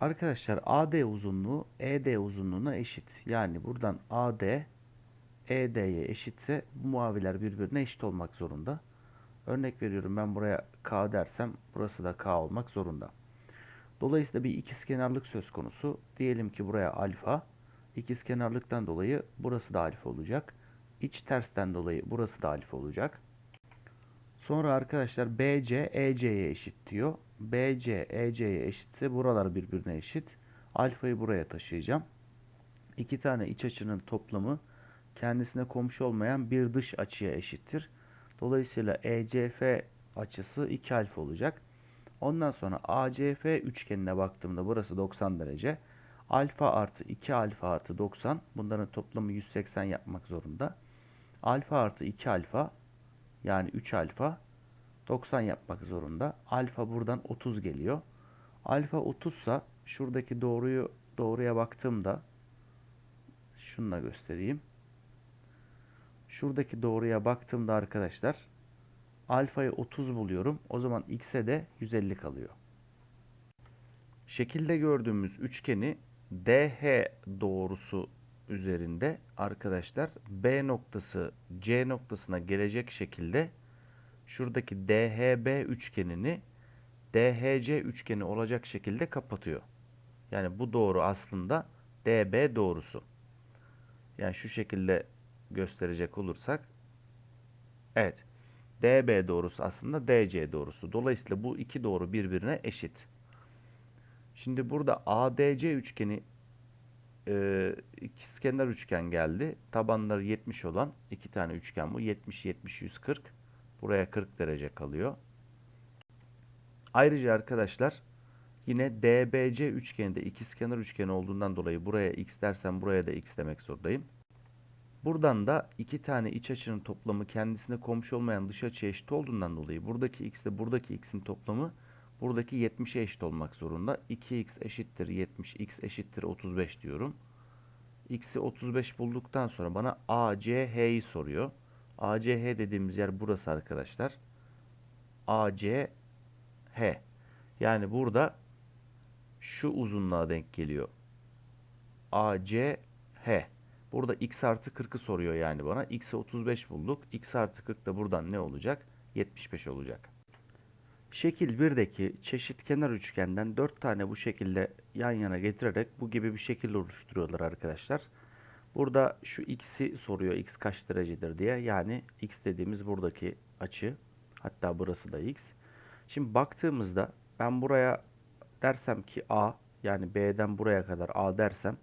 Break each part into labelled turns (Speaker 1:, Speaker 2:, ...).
Speaker 1: Arkadaşlar AD uzunluğu ED uzunluğuna eşit. Yani buradan AD ED'ye eşitse bu muaviler birbirine eşit olmak zorunda. Örnek veriyorum ben buraya K dersem burası da K olmak zorunda. Dolayısıyla bir ikizkenarlık söz konusu. Diyelim ki buraya alfa. İkizkenarlıktan dolayı burası da alfa olacak. İç tersten dolayı burası da alfa olacak. Sonra arkadaşlar BC EC'ye eşit diyor. BC EC'ye eşitse buralar birbirine eşit. Alfayı buraya taşıyacağım. İki tane iç açının toplamı kendisine komşu olmayan bir dış açıya eşittir. Dolayısıyla ECF açısı 2 alfa olacak. Ondan sonra ACF üçgenine baktığımda burası 90 derece. Alfa artı 2 alfa artı 90 bunların toplamı 180 yapmak zorunda. Alfa artı 2 alfa yani 3 alfa 90 yapmak zorunda. Alfa buradan 30 geliyor. Alfa 30 sa şuradaki doğruyu doğruya baktığımda şununla göstereyim. Şuradaki doğruya baktığımda arkadaşlar alfayı 30 buluyorum. O zaman x'e de 150 kalıyor. Şekilde gördüğümüz üçgeni DH doğrusu üzerinde arkadaşlar B noktası C noktasına gelecek şekilde şuradaki DHB üçgenini DHC üçgeni olacak şekilde kapatıyor. Yani bu doğru aslında DB doğrusu. Yani şu şekilde gösterecek olursak evet DB doğrusu aslında DC doğrusu. Dolayısıyla bu iki doğru birbirine eşit. Şimdi burada ADC üçgeni e, ikizkenar üçgen geldi. Tabanları 70 olan iki tane üçgen bu. 70 70 140. Buraya 40 derece kalıyor. Ayrıca arkadaşlar yine DBC üçgeninde ikizkenar üçgeni olduğundan dolayı buraya x dersem buraya da x demek zorundayım. Buradan da iki tane iç açının toplamı kendisine komşu olmayan dış açıya eşit olduğundan dolayı buradaki x ile buradaki x'in toplamı buradaki 70'e eşit olmak zorunda. 2x eşittir 70, x eşittir 35 diyorum. x'i 35 bulduktan sonra bana ACH'yi soruyor. ACH dediğimiz yer burası arkadaşlar. ACH. Yani burada şu uzunluğa denk geliyor. ACH. Burada x artı 40'ı soruyor yani bana. x'i 35 bulduk. x artı 40 da buradan ne olacak? 75 olacak. Şekil 1'deki çeşitkenar üçgenden 4 tane bu şekilde yan yana getirerek bu gibi bir şekil oluşturuyorlar arkadaşlar. Burada şu x'i soruyor x kaç derecedir diye. Yani x dediğimiz buradaki açı. Hatta burası da x. Şimdi baktığımızda ben buraya dersem ki a yani b'den buraya kadar a dersem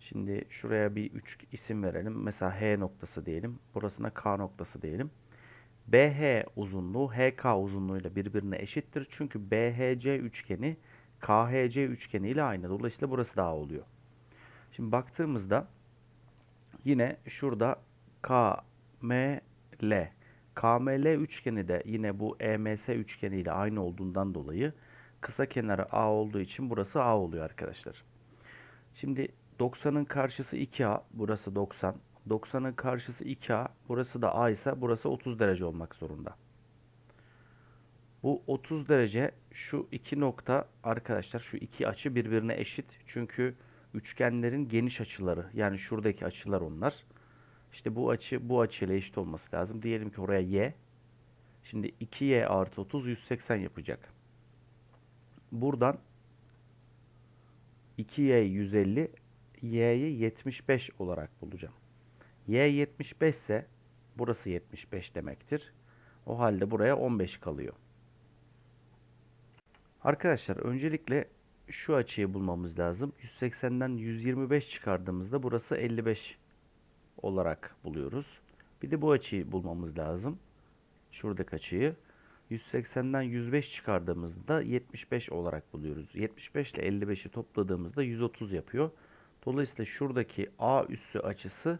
Speaker 1: Şimdi şuraya bir üç isim verelim. Mesela H noktası diyelim. Burasına K noktası diyelim. BH uzunluğu HK uzunluğuyla birbirine eşittir. Çünkü BHC üçgeni KHC üçgeni ile aynı. Dolayısıyla burası daha oluyor. Şimdi baktığımızda yine şurada KML KML üçgeni de yine bu EMS üçgeni ile aynı olduğundan dolayı kısa kenarı A olduğu için burası A oluyor arkadaşlar. Şimdi 90'ın karşısı 2A, burası 90. 90'ın karşısı 2A, burası da A ise burası 30 derece olmak zorunda. Bu 30 derece şu iki nokta arkadaşlar şu iki açı birbirine eşit. Çünkü üçgenlerin geniş açıları yani şuradaki açılar onlar. İşte bu açı bu açıyla eşit olması lazım. Diyelim ki oraya y. Şimdi 2y artı 30 180 yapacak. Buradan 2y 150 y'yi 75 olarak bulacağım. y 75 ise burası 75 demektir. O halde buraya 15 kalıyor. Arkadaşlar öncelikle şu açıyı bulmamız lazım. 180'den 125 çıkardığımızda burası 55 olarak buluyoruz. Bir de bu açıyı bulmamız lazım. Şuradaki açıyı. 180'den 105 çıkardığımızda 75 olarak buluyoruz. 75 ile 55'i topladığımızda 130 yapıyor. Dolayısıyla şuradaki A üssü açısı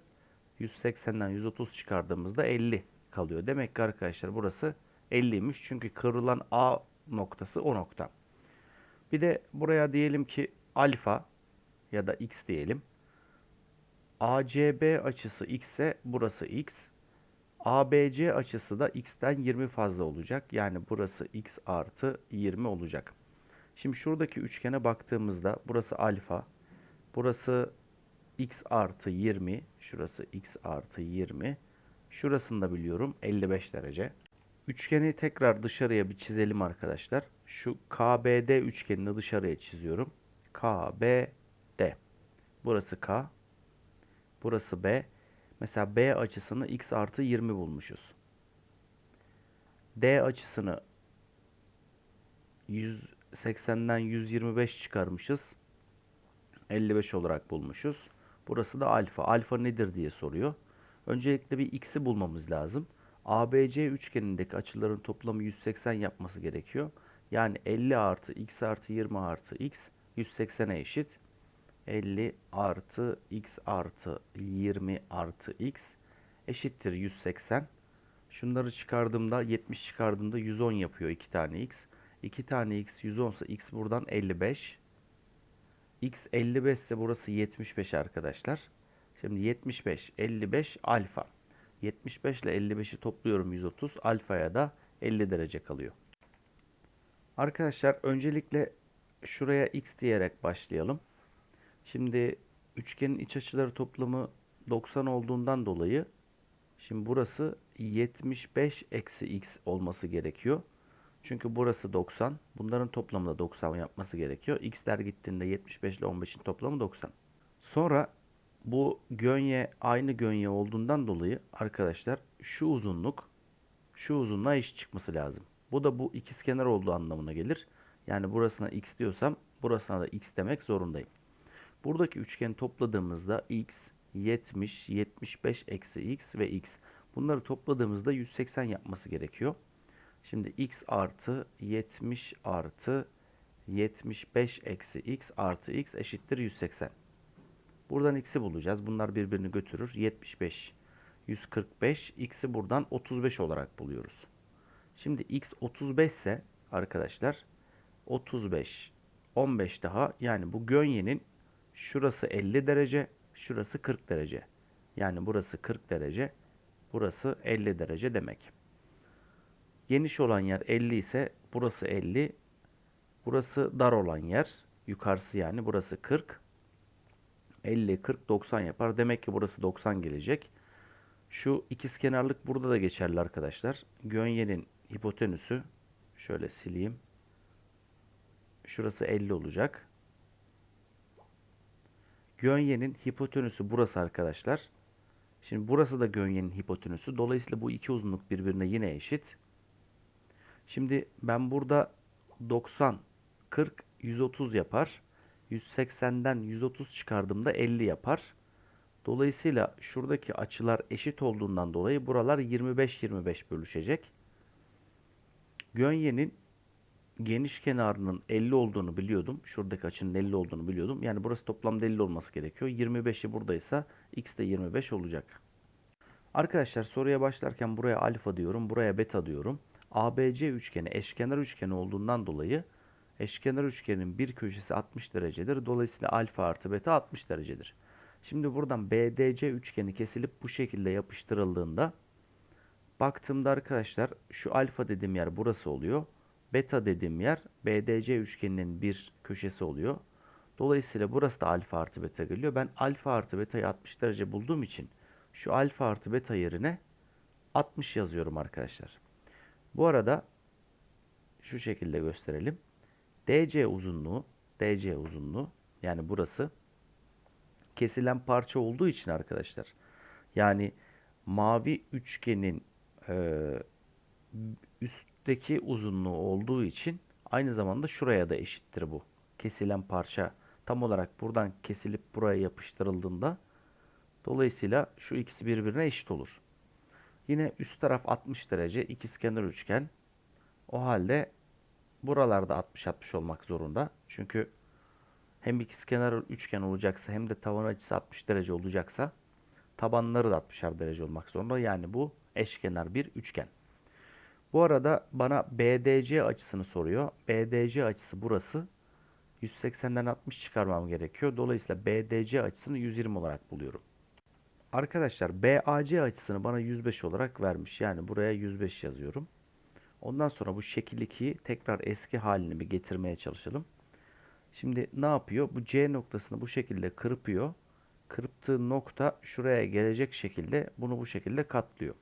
Speaker 1: 180'den 130 çıkardığımızda 50 kalıyor. Demek ki arkadaşlar burası 50'ymiş. Çünkü kırılan A noktası o nokta. Bir de buraya diyelim ki alfa ya da x diyelim. ACB açısı x ise burası x. ABC açısı da x'ten 20 fazla olacak. Yani burası x artı 20 olacak. Şimdi şuradaki üçgene baktığımızda burası alfa, burası x artı 20, şurası x artı 20, şurasını da biliyorum 55 derece. Üçgeni tekrar dışarıya bir çizelim arkadaşlar. Şu KBD üçgenini dışarıya çiziyorum. KBD. Burası K. Burası B. Mesela B açısını x artı 20 bulmuşuz. D açısını 180'den 125 çıkarmışız. 55 olarak bulmuşuz. Burası da alfa. Alfa nedir diye soruyor. Öncelikle bir x'i bulmamız lazım. ABC üçgenindeki açıların toplamı 180 yapması gerekiyor. Yani 50 artı x artı 20 artı x 180'e eşit. 50 artı x artı 20 artı x eşittir 180. Şunları çıkardığımda 70 çıkardığımda 110 yapıyor 2 tane x. 2 tane x 110 ise x buradan 55. x 55 ise burası 75 arkadaşlar. Şimdi 75, 55 alfa. 75 ile 55'i topluyorum 130. Alfaya da 50 derece kalıyor. Arkadaşlar öncelikle şuraya x diyerek başlayalım. Şimdi üçgenin iç açıları toplamı 90 olduğundan dolayı şimdi burası 75 eksi x olması gerekiyor. Çünkü burası 90. Bunların toplamı da 90 yapması gerekiyor. x'ler gittiğinde 75 ile 15'in toplamı 90. Sonra bu gönye aynı gönye olduğundan dolayı arkadaşlar şu uzunluk şu uzunluğa eşit çıkması lazım. Bu da bu ikizkenar olduğu anlamına gelir. Yani burasına x diyorsam burasına da x demek zorundayım. Buradaki üçgeni topladığımızda x, 70, 75 eksi x ve x. Bunları topladığımızda 180 yapması gerekiyor. Şimdi x artı 70 artı 75 eksi x artı x eşittir 180. Buradan x'i bulacağız. Bunlar birbirini götürür. 75, 145. X'i buradan 35 olarak buluyoruz. Şimdi x 35 ise arkadaşlar 35, 15 daha yani bu gönyenin şurası 50 derece, şurası 40 derece. Yani burası 40 derece, burası 50 derece demek. Geniş olan yer 50 ise burası 50, burası dar olan yer, yukarısı yani burası 40. 50, 40, 90 yapar. Demek ki burası 90 gelecek. Şu ikizkenarlık burada da geçerli arkadaşlar. Gönyenin hipotenüsü şöyle sileyim. Şurası 50 olacak. Gönyenin hipotenüsü burası arkadaşlar. Şimdi burası da gönyenin hipotenüsü. Dolayısıyla bu iki uzunluk birbirine yine eşit. Şimdi ben burada 90, 40, 130 yapar. 180'den 130 çıkardığımda 50 yapar. Dolayısıyla şuradaki açılar eşit olduğundan dolayı buralar 25-25 bölüşecek. Gönyenin geniş kenarının 50 olduğunu biliyordum. Şuradaki açının 50 olduğunu biliyordum. Yani burası toplamda 50 olması gerekiyor. 25'i buradaysa x de 25 olacak. Arkadaşlar soruya başlarken buraya alfa diyorum, buraya beta diyorum. ABC üçgeni eşkenar üçgeni olduğundan dolayı eşkenar üçgenin bir köşesi 60 derecedir. Dolayısıyla alfa artı beta 60 derecedir. Şimdi buradan BDC üçgeni kesilip bu şekilde yapıştırıldığında baktığımda arkadaşlar şu alfa dediğim yer burası oluyor. Beta dediğim yer BDC üçgeninin bir köşesi oluyor. Dolayısıyla burası da alfa artı beta geliyor. Ben alfa artı beta'yı 60 derece bulduğum için şu alfa artı beta yerine 60 yazıyorum arkadaşlar. Bu arada şu şekilde gösterelim. DC uzunluğu, DC uzunluğu yani burası kesilen parça olduğu için arkadaşlar. Yani mavi üçgenin e, üstteki uzunluğu olduğu için aynı zamanda şuraya da eşittir bu. Kesilen parça tam olarak buradan kesilip buraya yapıştırıldığında dolayısıyla şu ikisi birbirine eşit olur. Yine üst taraf 60 derece ikizkenar üçgen. O halde buralarda 60-60 olmak zorunda. Çünkü hem ikizkenar üçgen olacaksa hem de tavan açısı 60 derece olacaksa tabanları da 60'ar derece olmak zorunda. Yani bu eşkenar bir üçgen. Bu arada bana BDC açısını soruyor. BDC açısı burası. 180'den 60 çıkarmam gerekiyor. Dolayısıyla BDC açısını 120 olarak buluyorum. Arkadaşlar BAC açısını bana 105 olarak vermiş. Yani buraya 105 yazıyorum. Ondan sonra bu şekil 2'yi tekrar eski halini bir getirmeye çalışalım. Şimdi ne yapıyor? Bu C noktasını bu şekilde kırpıyor. Kırptığı nokta şuraya gelecek şekilde bunu bu şekilde katlıyor.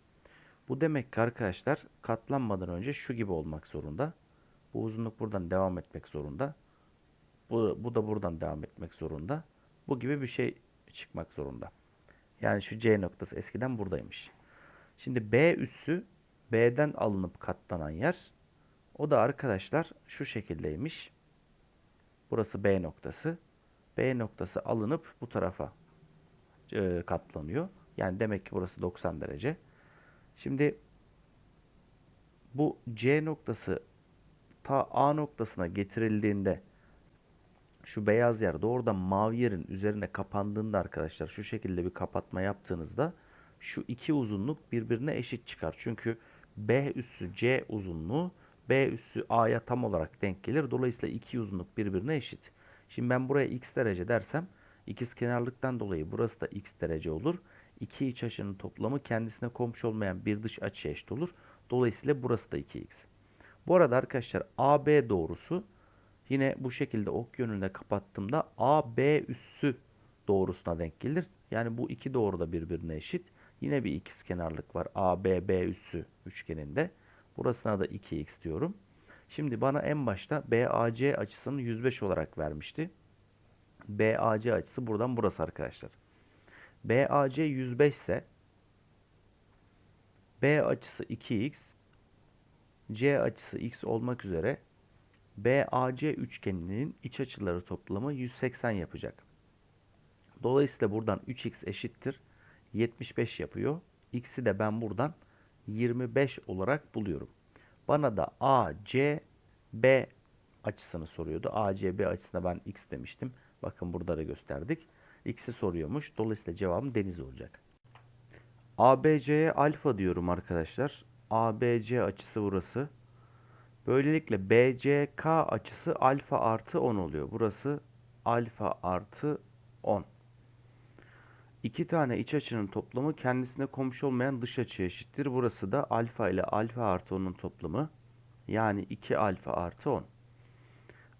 Speaker 1: Bu demek ki arkadaşlar katlanmadan önce şu gibi olmak zorunda. Bu uzunluk buradan devam etmek zorunda. Bu, bu da buradan devam etmek zorunda. Bu gibi bir şey çıkmak zorunda. Yani şu C noktası eskiden buradaymış. Şimdi B üssü B'den alınıp katlanan yer. O da arkadaşlar şu şekildeymiş. Burası B noktası. B noktası alınıp bu tarafa e, katlanıyor. Yani demek ki burası 90 derece. Şimdi bu C noktası ta A noktasına getirildiğinde şu beyaz yer doğrudan mavi yerin üzerine kapandığında arkadaşlar şu şekilde bir kapatma yaptığınızda şu iki uzunluk birbirine eşit çıkar. Çünkü B üssü C uzunluğu B üssü A'ya tam olarak denk gelir. Dolayısıyla iki uzunluk birbirine eşit. Şimdi ben buraya x derece dersem ikiz kenarlıktan dolayı burası da x derece olur. İki iç açının toplamı kendisine komşu olmayan bir dış açıya eşit olur. Dolayısıyla burası da 2x. Bu arada arkadaşlar AB doğrusu yine bu şekilde ok yönünde kapattığımda AB üssü doğrusuna denk gelir. Yani bu iki doğru da birbirine eşit. Yine bir ikiz kenarlık var ABB üssü üçgeninde. Burasına da 2x diyorum. Şimdi bana en başta BAC açısını 105 olarak vermişti. BAC açısı buradan burası arkadaşlar. BAC 105 ise B açısı 2x, C açısı x olmak üzere BAC üçgeninin iç açıları toplamı 180 yapacak. Dolayısıyla buradan 3x eşittir 75 yapıyor. X'i de ben buradan 25 olarak buluyorum. Bana da ACB açısını soruyordu. ACB açısına ben x demiştim. Bakın burada da gösterdik. X'i soruyormuş. Dolayısıyla cevabım deniz olacak. ABC'ye alfa diyorum arkadaşlar. ABC açısı burası. Böylelikle BCK açısı alfa artı 10 oluyor. Burası alfa artı 10. İki tane iç açının toplamı kendisine komşu olmayan dış açıya eşittir. Burası da alfa ile alfa artı 10'un toplamı. Yani 2 alfa artı 10.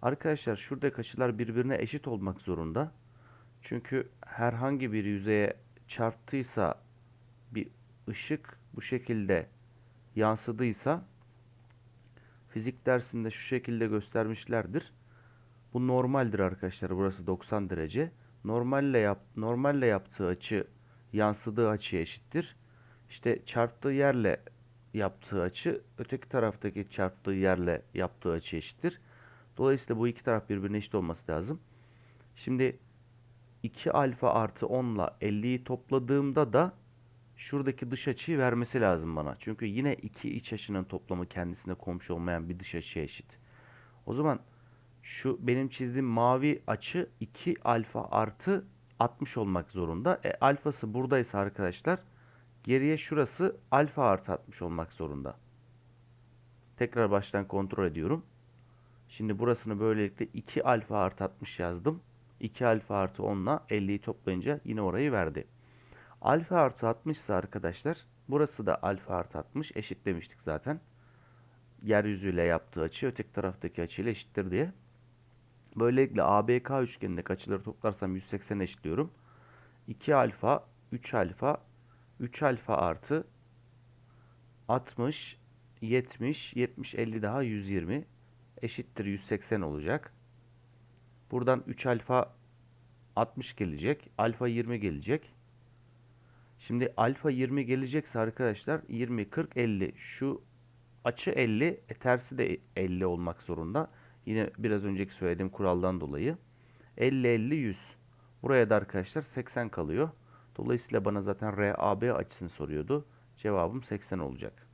Speaker 1: Arkadaşlar şuradaki açılar birbirine eşit olmak zorunda. Çünkü herhangi bir yüzeye çarptıysa bir ışık bu şekilde yansıdıysa fizik dersinde şu şekilde göstermişlerdir. Bu normaldir arkadaşlar. Burası 90 derece. Normalle yap normalle yaptığı açı yansıdığı açıya eşittir. İşte çarptığı yerle yaptığı açı öteki taraftaki çarptığı yerle yaptığı açı eşittir. Dolayısıyla bu iki taraf birbirine eşit olması lazım. Şimdi 2 alfa artı 10 ile 50'yi topladığımda da şuradaki dış açıyı vermesi lazım bana. Çünkü yine iki iç açının toplamı kendisine komşu olmayan bir dış açıya eşit. O zaman şu benim çizdiğim mavi açı 2 alfa artı 60 olmak zorunda. E, alfası buradaysa arkadaşlar geriye şurası alfa artı 60 olmak zorunda. Tekrar baştan kontrol ediyorum. Şimdi burasını böylelikle 2 alfa artı 60 yazdım. 2 alfa artı 10 ile 50'yi toplayınca yine orayı verdi. Alfa artı 60 ise arkadaşlar burası da alfa artı 60 eşitlemiştik zaten. Yeryüzüyle yaptığı açı öteki taraftaki açıyla eşittir diye. Böylelikle ABK üçgenindeki açıları toplarsam 180 eşitliyorum. 2 alfa, 3 alfa, 3 alfa artı 60, 70, 70, 50 daha 120 eşittir 180 olacak. Buradan 3 alfa 60 gelecek. Alfa 20 gelecek. Şimdi alfa 20 gelecekse arkadaşlar 20, 40, 50. Şu açı 50, e, tersi de 50 olmak zorunda. Yine biraz önceki söylediğim kuraldan dolayı. 50, 50, 100. Buraya da arkadaşlar 80 kalıyor. Dolayısıyla bana zaten RAB açısını soruyordu. Cevabım 80 olacak.